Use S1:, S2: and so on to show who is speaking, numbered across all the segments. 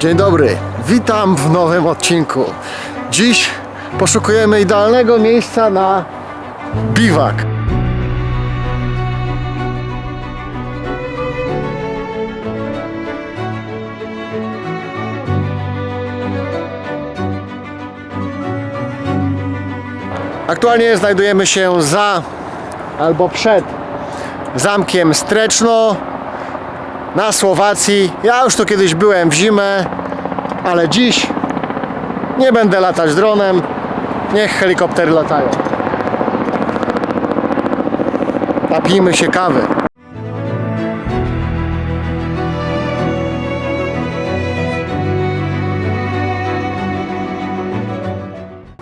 S1: Dzień dobry, witam w nowym odcinku. Dziś poszukujemy idealnego miejsca na biwak. Aktualnie znajdujemy się za albo przed zamkiem Streczno na Słowacji. Ja już tu kiedyś byłem w zimę, ale dziś nie będę latać dronem. Niech helikoptery latają. Napijmy się kawy.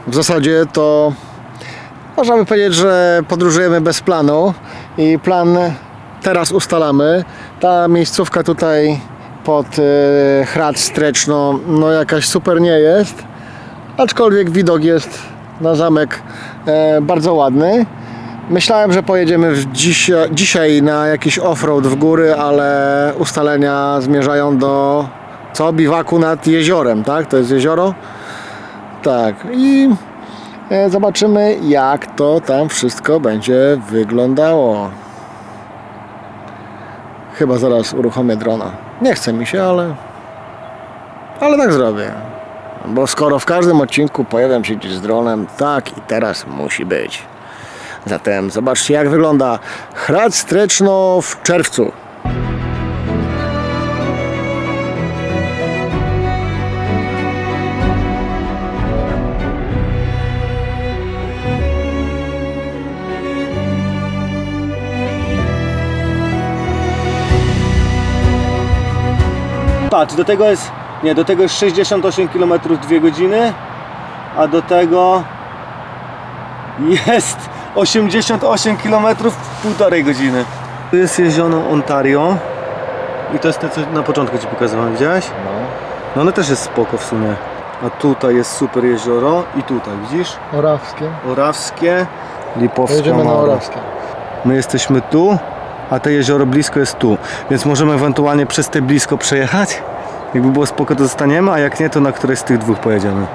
S1: W zasadzie to możemy powiedzieć, że podróżujemy bez planu i plan teraz ustalamy. Ta miejscówka tutaj pod e, Hrad Streczno no jakaś super nie jest, aczkolwiek widok jest na zamek e, bardzo ładny. Myślałem, że pojedziemy dzisiaj, dzisiaj na jakiś offroad w góry, ale ustalenia zmierzają do co? Biwaku nad jeziorem, tak? To jest jezioro? Tak. I e, zobaczymy jak to tam wszystko będzie wyglądało. Chyba zaraz uruchomię drona. Nie chce mi się, ale. Ale tak zrobię. Bo skoro w każdym odcinku pojawiam się gdzieś z dronem, tak i teraz musi być. Zatem zobaczcie, jak wygląda Hrad Streczno w czerwcu.
S2: Patrz, do tego jest, nie, do tego jest 68 km 2 godziny, a do tego jest 88 km półtorej godziny. Tu jest jezioro Ontario i to jest to, co na początku Ci pokazywałem, widziałeś? No one też jest spoko w sumie. A tutaj jest super jezioro i tutaj, widzisz?
S1: Orawskie.
S2: Orawskie, Lipowską
S1: Pojedziemy na. Orawskie.
S2: My jesteśmy tu, a te jezioro blisko jest tu. Więc możemy ewentualnie przez te blisko przejechać. Jakby było spoko, to zostaniemy, a jak nie, to na któreś z tych dwóch pojedziemy.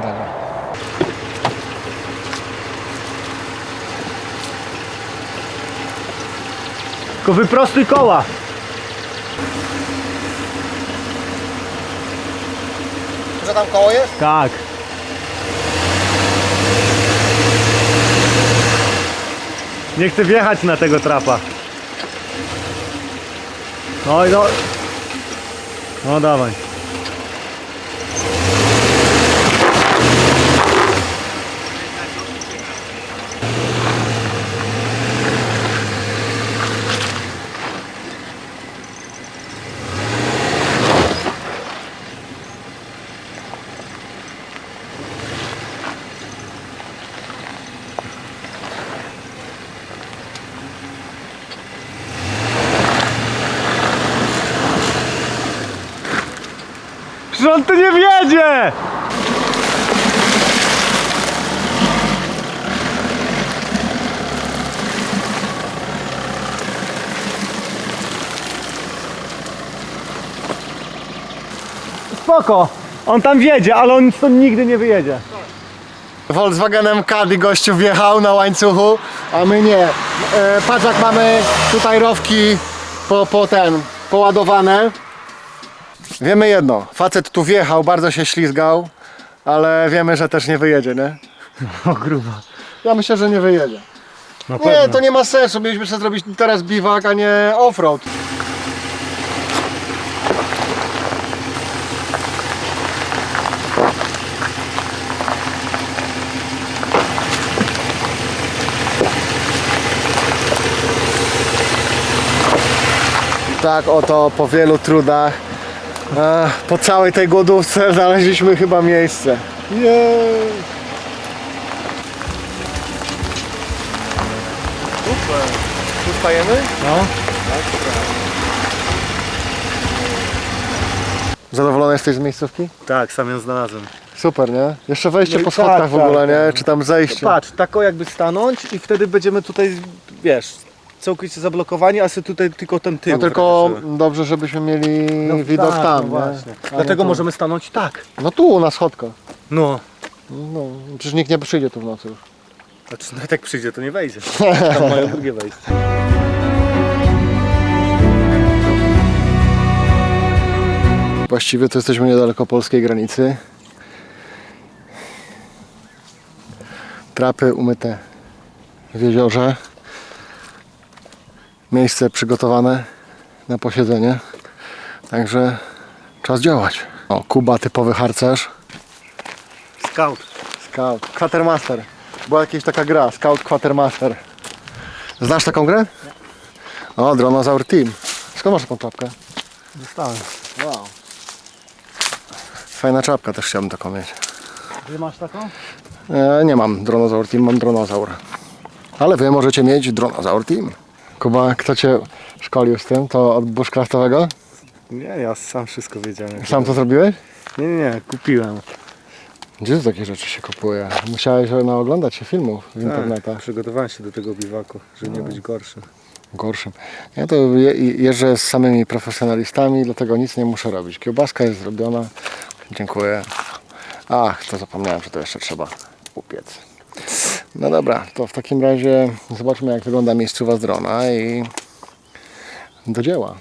S2: Tylko wyprostuj koła.
S1: Że tam koło jest?
S2: Tak. Nie chcę wjechać na tego trapa. No i no. No dawaj. Przecież on tu nie wiedzie! Spoko, on tam wiedzie, ale on stąd nigdy nie wyjedzie.
S1: Volkswagenem Caddy gościu wjechał na łańcuchu, a my nie. E, patrz jak mamy tutaj rowki po, po ten, poładowane. Wiemy jedno, facet tu wjechał, bardzo się ślizgał, ale wiemy, że też nie wyjedzie, nie?
S2: O gruba.
S1: Ja myślę, że nie wyjedzie.
S2: Na
S1: Nie, to nie ma sensu, mieliśmy sobie zrobić teraz biwak, a nie offroad. Tak oto po wielu trudach, po całej tej głodówce znaleźliśmy chyba miejsce. Jej! Super. Tu stajemy?
S2: No.
S1: Zadowolony jesteś z miejscówki?
S2: Tak, sam ją znalazłem.
S1: Super, nie? Jeszcze wejście
S2: No i
S1: po
S2: tak,
S1: schodkach w
S2: tak,
S1: ogóle, nie?
S2: tak.
S1: Czy tam zejście?
S2: Patrz, tako jakby stanąć i wtedy będziemy tutaj, wiesz, całkowicie zablokowani, a sobie tutaj tylko ten tył.
S1: No tylko
S2: wręcz, że-
S1: dobrze, żebyśmy mieli
S2: No
S1: widok
S2: tak,
S1: tam,
S2: no
S1: nie?
S2: właśnie.
S1: A nie
S2: Dlatego
S1: tu.
S2: możemy stanąć tak.
S1: No tu, na schodkach.
S2: No.
S1: No, przecież nikt nie przyjdzie tu w nocy już.
S2: Znaczy, nawet jak przyjdzie, to nie wejdzie. Tam mają drugie wejście.
S1: Właściwie to jesteśmy niedaleko polskiej granicy. Trapy umyte w jeziorze. Miejsce przygotowane na posiedzenie. Także czas działać. O, Kuba typowy harcerz.
S2: Scout.
S1: Scout. Quartermaster. Była jakaś taka gra. Scout Quartermaster. Znasz taką grę? O, Dronozaur Team. Skąd masz taką czapkę?
S2: Dostałem.
S1: Wow. Fajna czapka, też chciałbym taką mieć.
S2: Ty masz taką?
S1: E, nie mam Dronozaur Team, mam Dronozaur. Ale wy możecie mieć Dronozaur Team. Kuba, kto cię szkolił z tym? To od bushcraftowego?
S2: Nie, ja sam wszystko wiedziałem.
S1: Sam to zrobiłeś?
S2: Nie, nie, nie, kupiłem.
S1: Gdzie takie rzeczy się kupuje? Musiałeś no, oglądać się filmów w internetach.
S2: Przygotowałem się do tego biwaku, żeby nie być gorszym.
S1: Gorszym. Ja to je, jeżdżę z samymi profesjonalistami, dlatego nic nie muszę robić. Kiełbaska jest zrobiona. Dziękuję. Ach, to zapomniałem, że to jeszcze trzeba upiec. No dobra, to w takim razie zobaczmy jak wygląda miejscowa z drona i do dzieła.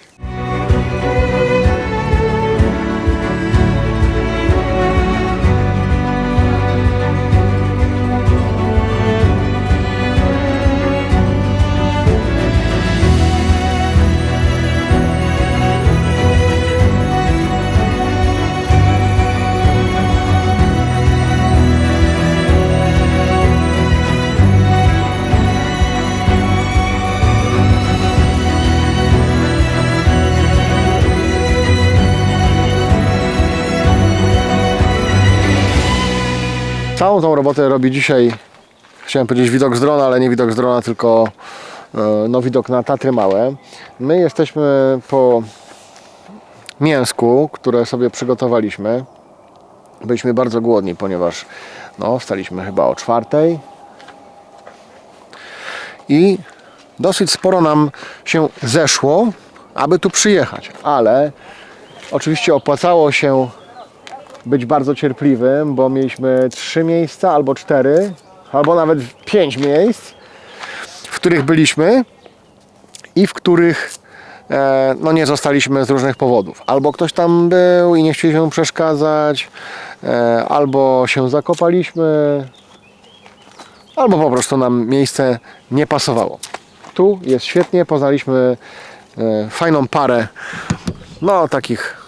S1: Całą tą robotę robi dzisiaj, chciałem powiedzieć widok z drona, ale nie widok z drona, tylko e, no, widok na Tatry Małe. My jesteśmy po mięsku, które sobie przygotowaliśmy. Byliśmy bardzo głodni, ponieważ no, wstaliśmy chyba o czwartej i dosyć sporo nam się zeszło, aby tu przyjechać, ale oczywiście opłacało się być bardzo cierpliwym, bo mieliśmy trzy miejsca albo cztery, albo nawet pięć miejsc, w których byliśmy i w których e, no nie zostaliśmy z różnych powodów. Albo ktoś tam był i nie chcieliśmy przeszkadzać, e, albo się zakopaliśmy, albo po prostu nam miejsce nie pasowało. Tu jest świetnie, poznaliśmy e, fajną parę, no takich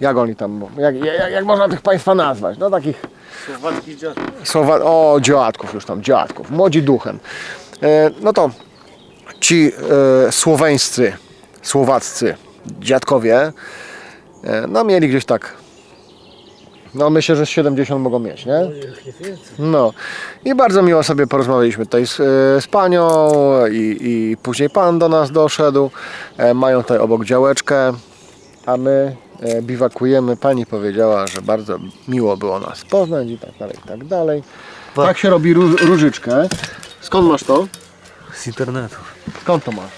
S1: jak oni tam, jak, jak, jak można tych państwa nazwać? No takich
S2: Słowacki dziad.
S1: słowa, o dziadków już tam, dziadków, młodzi duchem. E, no to ci e, słoweńscy, słowaccy dziadkowie, e, no mieli gdzieś tak, no myślę, że z 70 mogą mieć, nie? No i bardzo miło sobie porozmawialiśmy tutaj z, e, z panią i, i później pan do nas doszedł. E, mają tutaj obok działeczkę, a my biwakujemy. Pani powiedziała, że bardzo miło było nas poznać i tak dalej, i tak dalej.
S2: Tak.
S1: Tak się robi róż, różyczkę. Skąd masz to?
S2: Z internetu.
S1: Skąd to masz?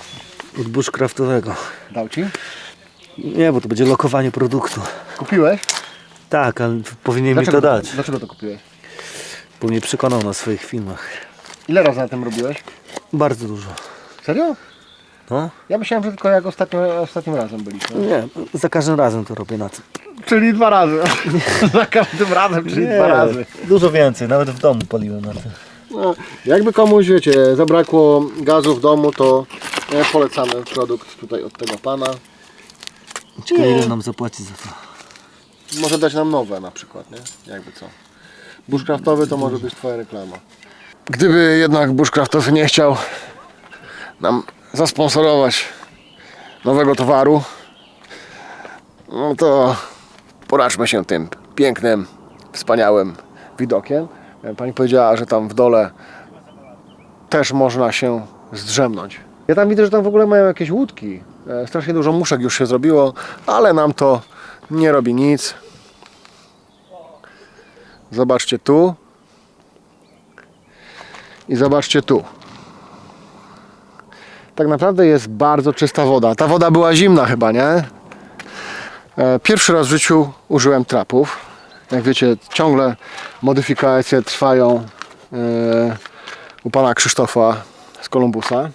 S2: Od bushcraftowego.
S1: Dał ci?
S2: Nie, bo to będzie lokowanie produktu.
S1: Kupiłeś?
S2: Tak, ale powinien mi to dać.
S1: Dlaczego to kupiłeś?
S2: Bo mnie przekonał na swoich filmach.
S1: Ile razy na tym robiłeś?
S2: Bardzo dużo.
S1: Serio?
S2: No?
S1: Ja myślałem, że tylko jak ostatnio, ostatnim razem byliśmy.
S2: Nie, za każdym razem to robię na tym.
S1: Czyli dwa razy. Za każdym razem, czyli dwa razy.
S2: Dużo więcej, nawet w domu paliłem na tym.
S1: No, jakby komuś, wiecie, zabrakło gazu w domu, to e, polecamy produkt tutaj od tego pana.
S2: Ciekawe ile nam zapłaci za to.
S1: Może dać nam nowe na przykład, nie? Jakby co. Bushcraftowy to może być twoja reklama. Gdyby jednak Bushcraftowy nie chciał nam zasponsorować nowego towaru, no to porażmy się tym pięknym, wspaniałym widokiem. Pani powiedziała, że tam w dole też można się zdrzemnąć. Ja tam widzę, że tam w ogóle mają jakieś łódki. E, Strasznie dużo muszek już się zrobiło, ale nam to nie robi nic. Zobaczcie tu. I zobaczcie tu. Tak naprawdę jest bardzo czysta woda. Ta woda była zimna chyba, nie? E, Pierwszy raz w życiu użyłem trapów. Jak wiecie, ciągle modyfikacje trwają e, u pana Krzysztofa z Kolumbusa.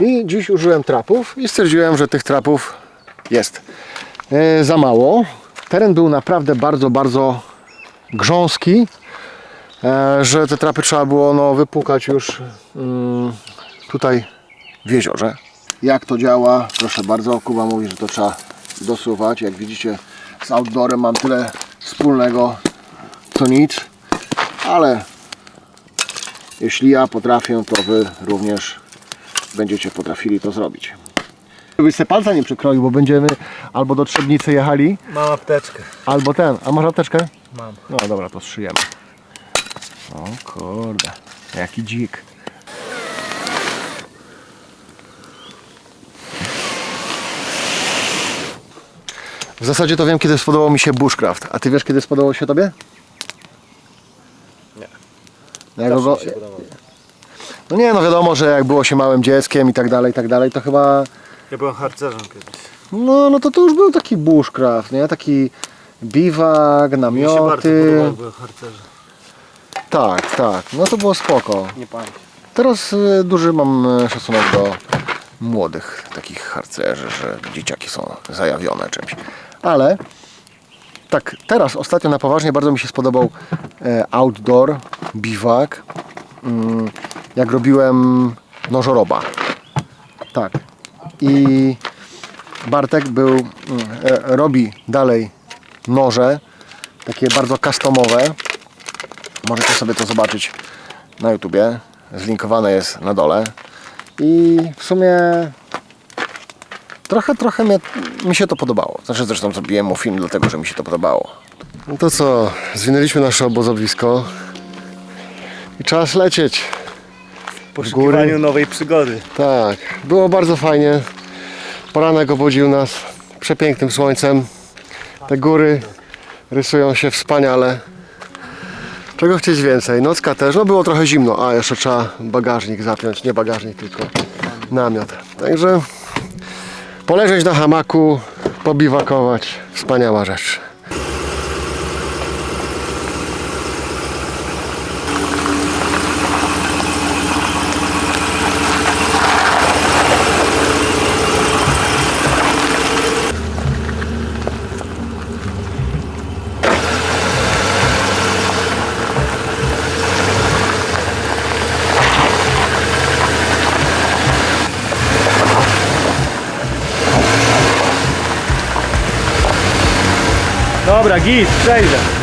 S1: I dziś użyłem trapów i stwierdziłem, że tych trapów jest e, za mało. Teren był naprawdę bardzo, bardzo grząski, że te trapy trzeba było no, wypukać już mm, tutaj w jeziorze. Jak to działa? Proszę bardzo, Kuba mówi, że to trzeba dosuwać. Jak widzicie z outdoorem mam tyle wspólnego co nic, ale jeśli ja potrafię, to wy również będziecie potrafili to zrobić. Żebyś se palca nie przekroił, bo będziemy albo do Trzebnicy jechali,
S2: Mam apteczkę.
S1: albo ten. A masz apteczkę?
S2: Mam.
S1: No dobra, to szyjemy. O kurde, jaki dzik. W zasadzie to wiem, kiedy spodobał mi się bushcraft. A ty wiesz, kiedy spodobał się tobie?
S2: Nie.
S1: Jak go... No nie, no wiadomo, że jak było się małym dzieckiem i tak dalej, i tak dalej, to chyba...
S2: Ja byłem harcerzem kiedyś.
S1: No, no to to już był taki bushcraft, nie? Taki biwak,
S2: Mi się bardzo
S1: namioty.
S2: podobało, byłem harcerzem.
S1: Tak, tak, no to było spoko.
S2: Nie pamiętam.
S1: Teraz e, duży mam e, szacunek do młodych takich harcerzy, że dzieciaki są zajawione czymś. Ale tak teraz ostatnio na poważnie bardzo mi się spodobał e, outdoor, biwak, mm, jak robiłem nożoroba. Tak. I Bartek był, mm, e, robi dalej noże, takie bardzo customowe. Możecie sobie to zobaczyć na YouTubie. Zlinkowane jest na dole. I w sumie trochę, trochę mnie, mi się to podobało. Znaczy zresztą zrobiłem mu film dlatego, że mi się to podobało. No to co, zwinęliśmy nasze obozowisko i czas lecieć.
S2: W poszukiwaniu nowej przygody.
S1: Tak, było bardzo fajnie. Poranek obudził nas przepięknym słońcem. Te góry rysują się wspaniale. Czego chcieć więcej? Nocka też, no było trochę zimno, a jeszcze trzeba bagażnik zapiąć, nie bagażnik, tylko namiot. Także poleżeć na hamaku, pobiwakować, wspaniała rzecz.
S2: por aqui. Tchau,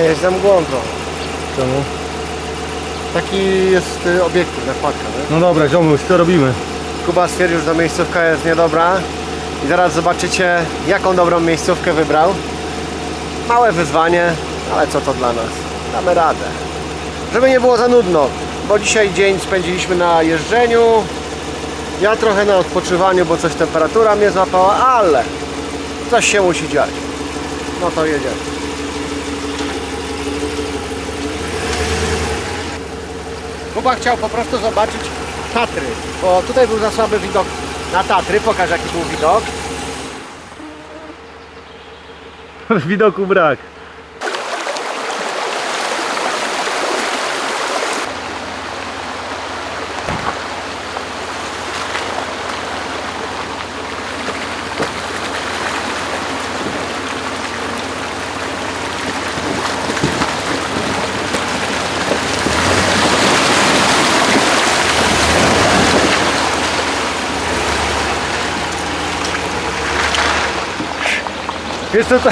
S1: Nie, jestem głądro.
S2: Czemu?
S1: Taki jest y, obiektyw nakładka, nie?
S2: No dobra, ziomuś, co robimy?
S1: Kuba stwierdził, że ta miejscówka jest niedobra i zaraz zobaczycie jaką dobrą miejscówkę wybrał. Małe wyzwanie, ale co to dla nas? Damy radę. Żeby nie było za nudno, bo dzisiaj dzień spędziliśmy na jeżdżeniu, ja trochę na odpoczywaniu, bo coś temperatura mnie złapała, ale coś się musi dziać. No to jedziemy. Kuba chciał po prostu zobaczyć Tatry, bo tutaj był za słaby widok na Tatry. Pokaż jaki był widok.
S2: Widoku brak. Co to?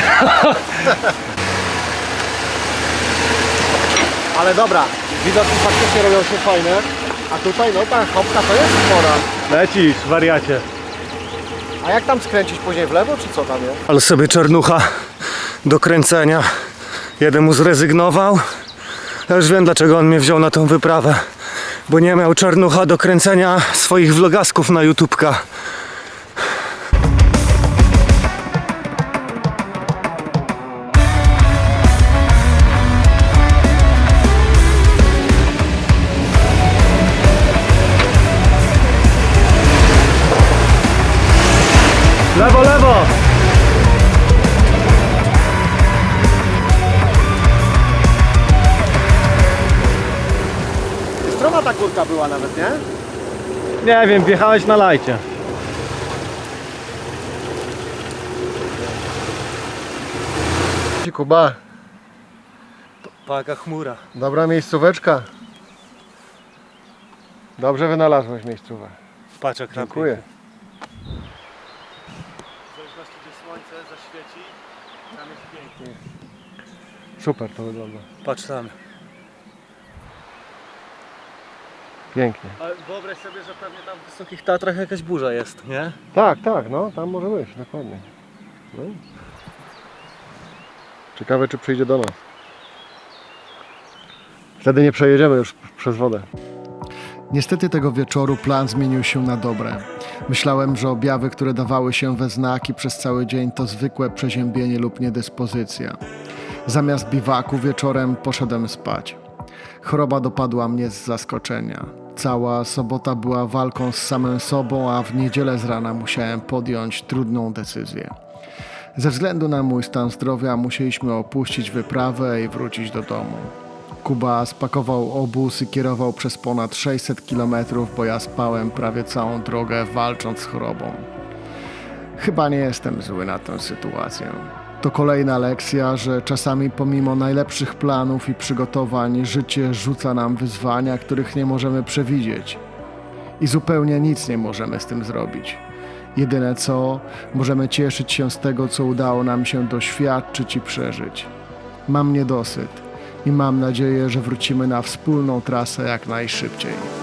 S1: Ale dobra, widoki faktycznie robią się fajne. A tutaj no ta chopka to jest spora.
S2: Lecisz, wariacie.
S1: A jak tam skręcić później w lewo, czy co tam jest?
S2: Ale sobie czernucha do kręcenia. Jeden mu zrezygnował. Ja już wiem dlaczego on mnie wziął na tą wyprawę. Bo nie miał czarnucha do kręcenia swoich vlogasków na YouTubka.
S1: Ta kurka była nawet, nie?
S2: Nie wiem, wjechałeś na lajcie.
S1: Kuba,
S2: Paka chmura.
S1: dobra miejscóweczka. Dobrze wynalazłeś miejscówę.
S2: Patrz jak
S1: Dziękuję.
S2: W zależności gdzie słońce zaświeci, tam jest pięknie.
S1: Super to wygląda.
S2: Patrz tam.
S1: Pięknie.
S2: Ale wyobraź sobie, że pewnie tam w Wysokich Tatrach jakaś burza jest, nie?
S1: Tak, tak, no tam może być, dokładnie. No. Ciekawe czy przyjdzie do nas. Wtedy nie przejedziemy już przez wodę. Niestety tego wieczoru plan zmienił się na dobre. Myślałem, że objawy, które dawały się we znaki przez cały dzień, to zwykłe przeziębienie lub niedyspozycja. Zamiast biwaku wieczorem poszedłem spać. Choroba dopadła mnie z zaskoczenia. Cała sobota była walką z samym sobą, a w niedzielę z rana musiałem podjąć trudną decyzję. Ze względu na mój stan zdrowia musieliśmy opuścić wyprawę i wrócić do domu. Kuba spakował obóz i kierował przez ponad 600 km, bo ja spałem prawie całą drogę walcząc z chorobą. Chyba nie jestem zły na tę sytuację. To kolejna lekcja, że czasami pomimo najlepszych planów i przygotowań życie rzuca nam wyzwania, których nie możemy przewidzieć. I zupełnie nic nie możemy z tym zrobić. Jedyne co, możemy cieszyć się z tego, co udało nam się doświadczyć i przeżyć. Mam niedosyt i mam nadzieję, że wrócimy na wspólną trasę jak najszybciej.